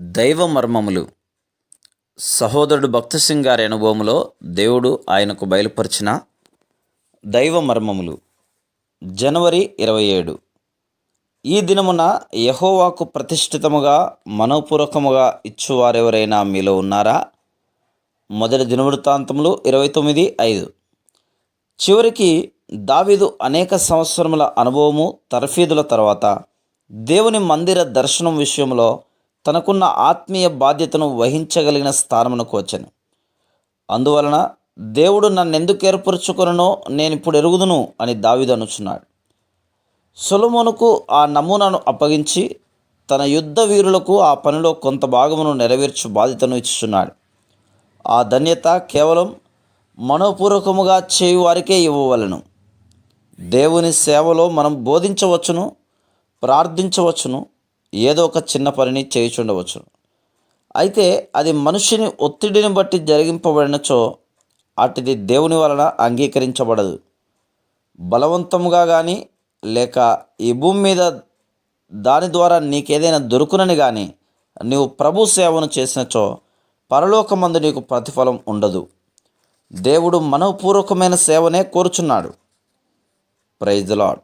దైవ మర్మములు సహోదరుడు భక్తసింగ్ గారి అనుభవంలో దేవుడు ఆయనకు బయలుపరిచిన దైవ మర్మములు జనవరి ఇరవై ఏడు. ఈ దినమున యహోవాకు ప్రతిష్ఠితముగా మనోపూర్వకముగా ఇచ్చువారెవరైనా మీలో ఉన్నారా? మొదటి దినవృత్తాంతములు ఇరవై తొమ్మిది ఐదు. చివరికి దావీదు అనేక సంవత్సరముల అనుభవము తర్ఫీదుల తర్వాత దేవుని మందిర దర్శనం విషయంలో తనకున్న ఆత్మీయ బాధ్యతను వహించగలిగిన స్థానమునకు వచ్చాను అందువలన దేవుడు నన్ను ఎందుకు నేను ఇప్పుడు ఎరుగుదును అని దావిదు అనుచున్నాడు. సొలొమోనుకు ఆ నమూనాను అప్పగించి తన యుద్ధ వీరులకు ఆ పనిలో కొంత భాగమును నెరవేర్చు బాధ్యతను ఇచ్చుచున్నాడు. ఆ ధన్యత కేవలం మనోపూర్వకముగా చేయు వారికే ఇవ్వవలను. దేవుని సేవలో మనం బోధించవచ్చును ప్రార్థించవచ్చును ఏదో ఒక చిన్న పనిని చేయుచుండవచ్చును అయితే అది మనుషుని ఒత్తిడిని బట్టి జరిగింపబడినచో అటుది దేవుని వలన అంగీకరించబడదు. బలవంతముగా కానీ లేక ఈ భూమి మీద దాని ద్వారా నీకేదైనా దొరుకునని కానీ నీవు ప్రభు సేవను చేసినచో పరలోకమందు నీకు ప్రతిఫలం ఉండదు. దేవుడు మనోపూర్వకమైన సేవనే కోరుచున్నాడు. Praise lord